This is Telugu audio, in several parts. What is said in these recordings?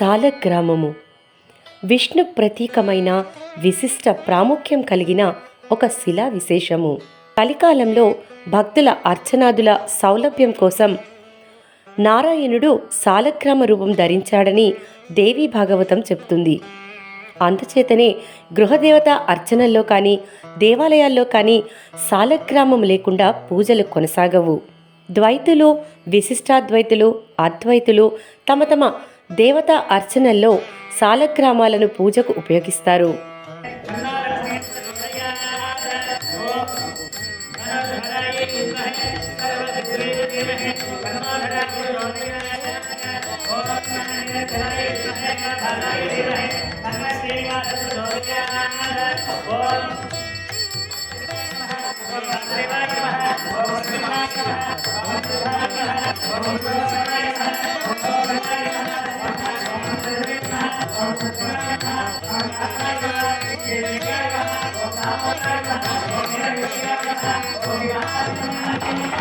సాలగ్రామము విష్ణు ప్రతీకమైన విశిష్ట ప్రాముఖ్యం కలిగిన ఒక శిలా విశేషము. కలికాలంలో భక్తుల అర్చనాదుల సౌలభ్యం కోసం నారాయణుడు సాలగ్రామ రూపం ధరించాడని దేవీ భాగవతం చెప్తుంది అందుచేతనే గృహదేవత అర్చనల్లో కానీ దేవాలయాల్లో కానీ సాలగ్రామం లేకుండా పూజలు కొనసాగవు. ద్వైతులు విశిష్టాద్వైతులు అద్వైతులు తమ తమ దేవతా అర్చనల్లో సాలగ్రామాలను పూజకు ఉపయోగిస్తారు.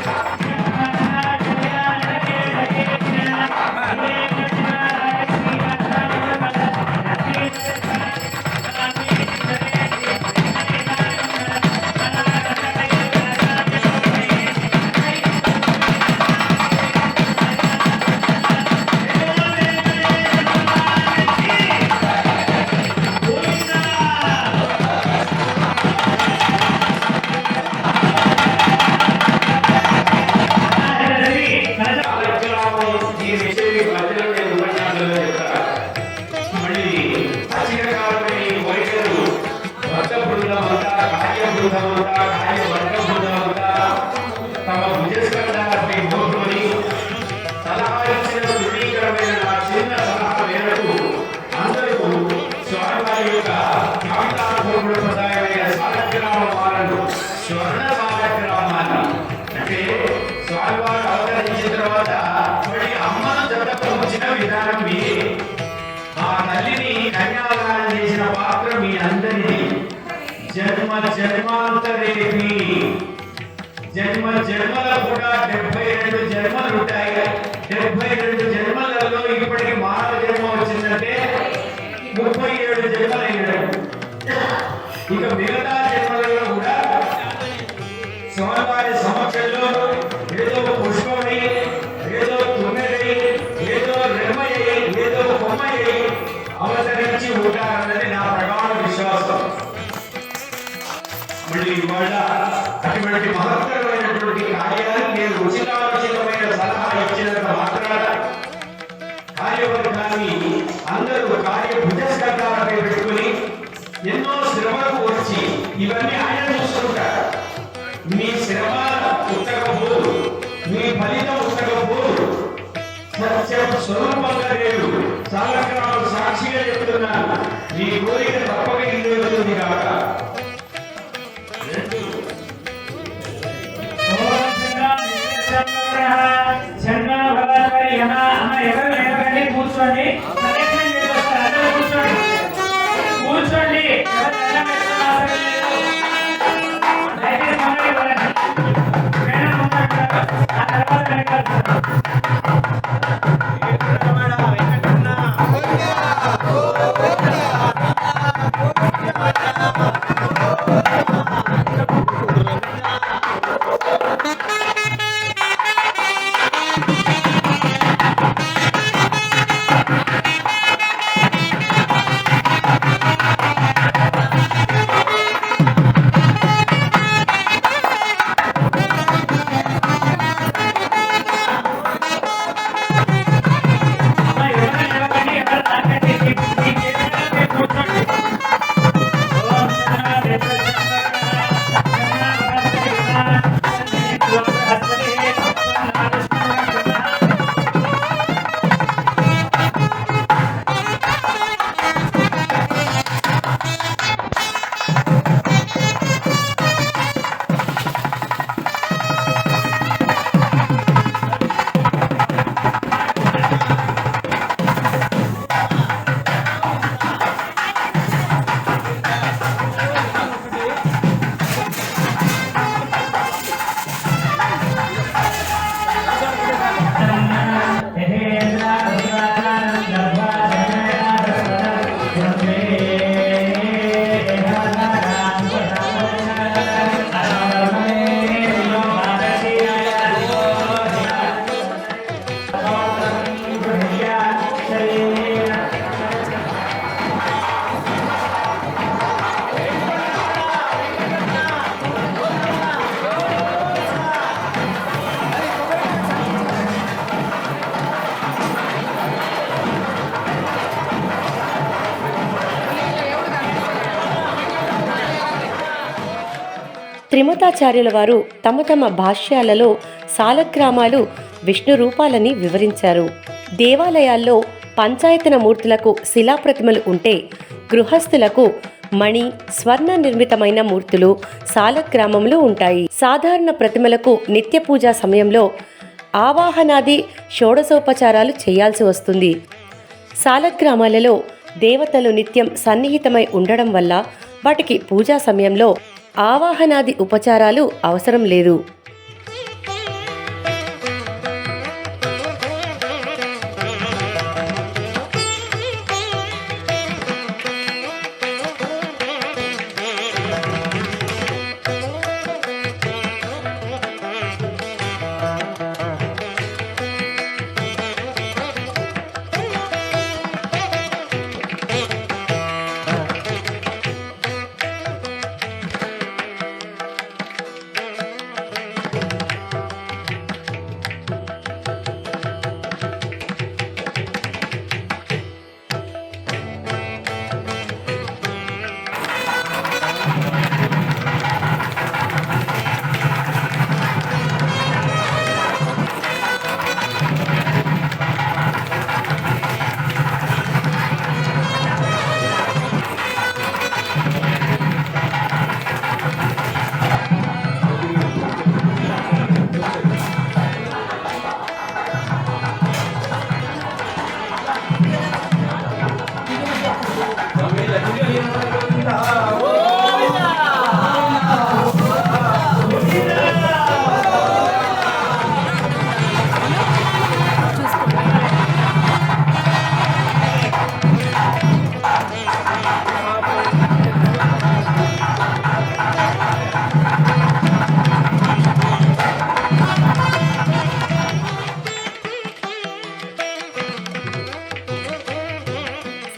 ఈ జన్మ జన్మాంతరేపి జన్మ జన్మల కూడా డెబ్బై రెండు జన్మలు ఉంటాయి డెబ్బై రెండు కార్యవర్గాన్ని అందరూ కార్య భుజస్కంధాలపై పెట్టుకుని ఎన్నో శ్రమలకు వచ్చి ఇవన్నీ ఆయన చూస్తుంటారు మీ శ్రమ ఉత్తకపోదు మీ ఫలితం ఉత్తకపోదు సత్యం స్వరూపంగా లేదు. సాలగ్రామం సాక్షిగా చెప్తున్నాను మీ కోరిక తప్పక ఇది కాక కూర్చోండి త్రిమతాచార్యుల వారు తమ తమ భాష్యాలలో సాలగ్రామాలు విష్ణు రూపాలని వివరించారు. దేవాలయాల్లో పంచాయతన మూర్తులకు శిలాప్రతిమలు ఉంటే గృహస్థులకు మణి స్వర్ణ నిర్మితమైన మూర్తులు సాలగ్రామములు ఉంటాయి. సాధారణ ప్రతిమలకు నిత్య పూజా సమయంలో ఆవాహనాది షోడశోపచారాలు చేయాల్సి వస్తుంది. సాలగ్రామాలలో దేవతలు నిత్యం సన్నిహితమై ఉండడం వల్ల వాటికి పూజా సమయంలో ఆవాహనాది ఉపచారాలు అవసరం లేదు.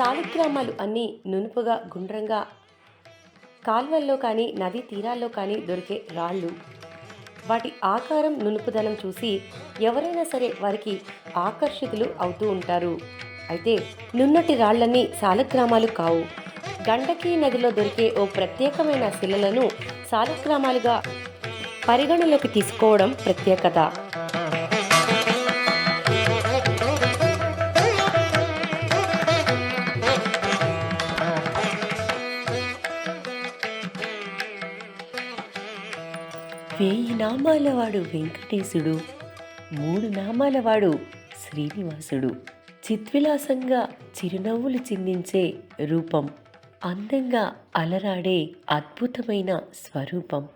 సాలిగ్రామాలు అన్నీ నునుపుగా గుండ్రంగా కాల్వల్లో కానీ నదీ తీరాల్లో కానీ దొరికే రాళ్ళు. వాటి ఆకారం నునుపుదనం చూసి ఎవరైనా సరే వారికి ఆకర్షితులు అవుతూ ఉంటారు. అయితే నున్నటి రాళ్ళన్నీ సాలగ్రామాలు కావు. గండకీ నదిలో దొరికే ఓ ప్రత్యేకమైన శిలలను సాలగ్రామాలుగా పరిగణలోకి తీసుకోవడం ప్రత్యేకత. వేయి నామాలవాడు వెంకటేశుడు మూడు నామాలవాడు శ్రీనివాసుడు. చిత్విలాసంగా చిరునవ్వులు చిందించే రూపం అందంగా అలరాడే అద్భుతమైన స్వరూపం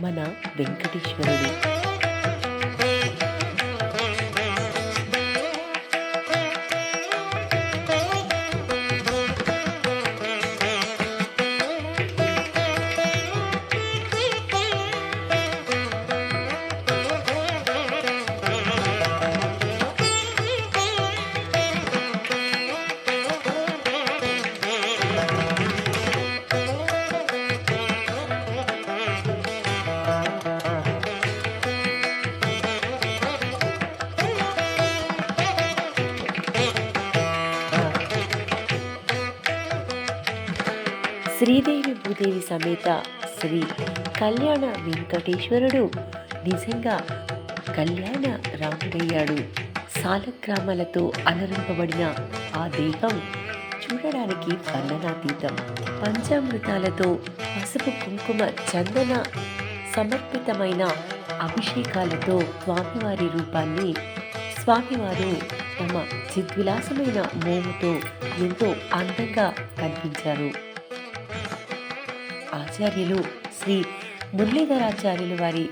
మన వెంకటేశ్వరుడు. శ్రీదేవి భూదేవి సమేత శ్రీ కళ్యాణ వెంకటేశ్వరుడు. నిజంగా కళ్యాణ రాముడయ్యాడు. సాలగ్రామాలతో అలరింపబడిన ఆ దేహం చూడడానికి వర్ణనాతీతం. పంచామృతాలతో పసుపు కుంకుమ చందన సమర్పితమైన అభిషేకాలతో స్వామివారి రూపాన్ని స్వామివారు తమ చిద్విలాసమైన మోముతో ఎంతో అందంగా కనిపించారు. ఆచార్యులు శ్రీ మురళీధరాచార్యులు వారి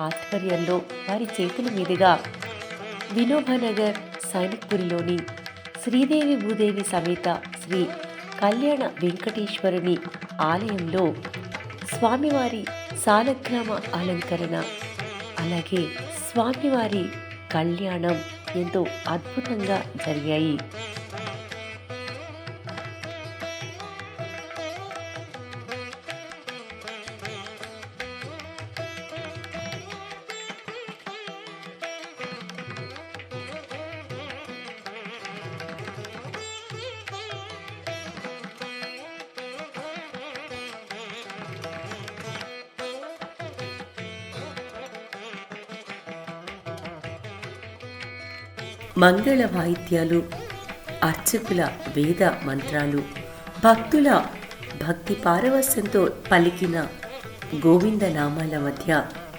ఆధ్వర్యంలో వారి చేతుల మీదుగా వినోబనగర్ సైనిక్పురిలోని శ్రీదేవి భూదేవి సమేత శ్రీ కళ్యాణ వెంకటేశ్వరుని ఆలయంలో స్వామివారి సాలగ్రామ అలంకరణ అలాగే స్వామివారి కళ్యాణం ఎంతో అద్భుతంగా జరిగాయి. మంగళ వాయిద్యాలు అర్చకుల వేద మంత్రాలు భక్తుల భక్తి పారవస్యంతో పలికిన గోవింద నామాల మధ్య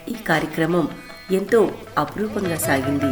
ఈ కార్యక్రమం ఎంతో అపురూపంగా సాగింది.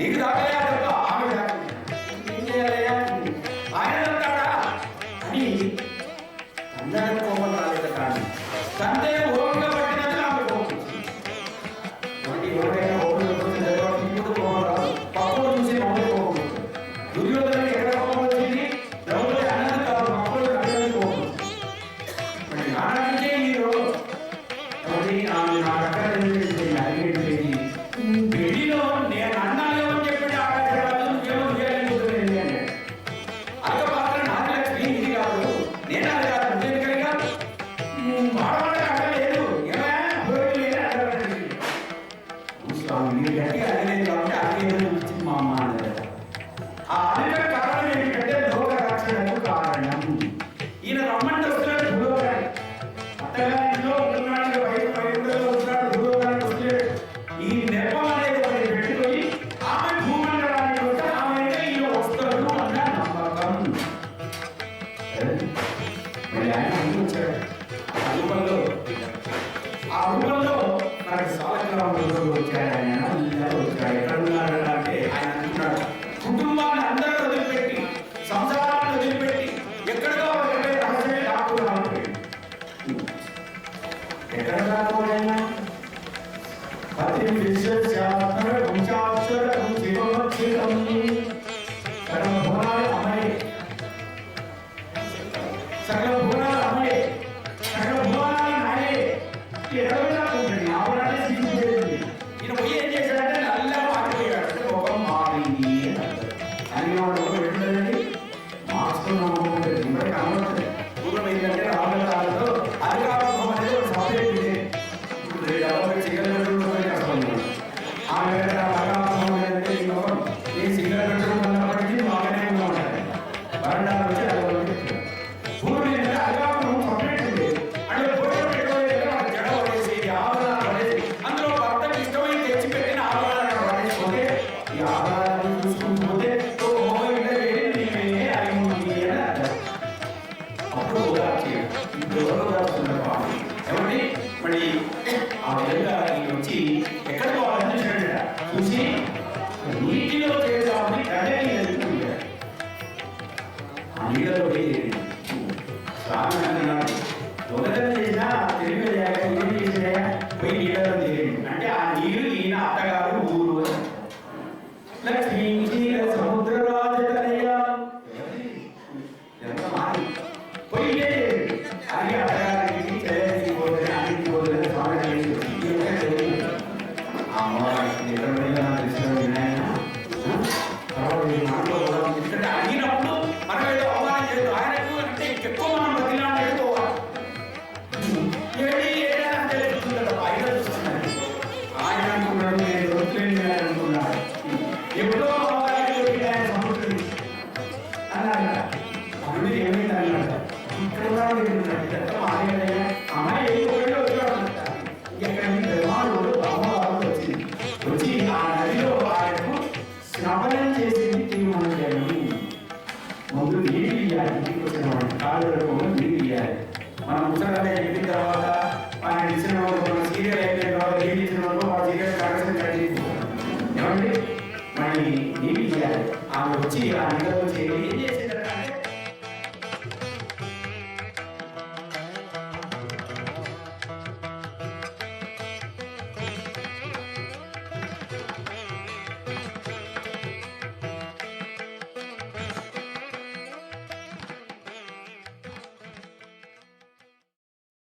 你干啥呀？మీడియాలో పోయి స్వామి అంటున్నాడు దొంగతనం తెలివి లేక అంటే ఆ నీరు ఈయన అత్తగారు ఊరు ఇలా మనం ముసలి ఎక్కిన తర్వాత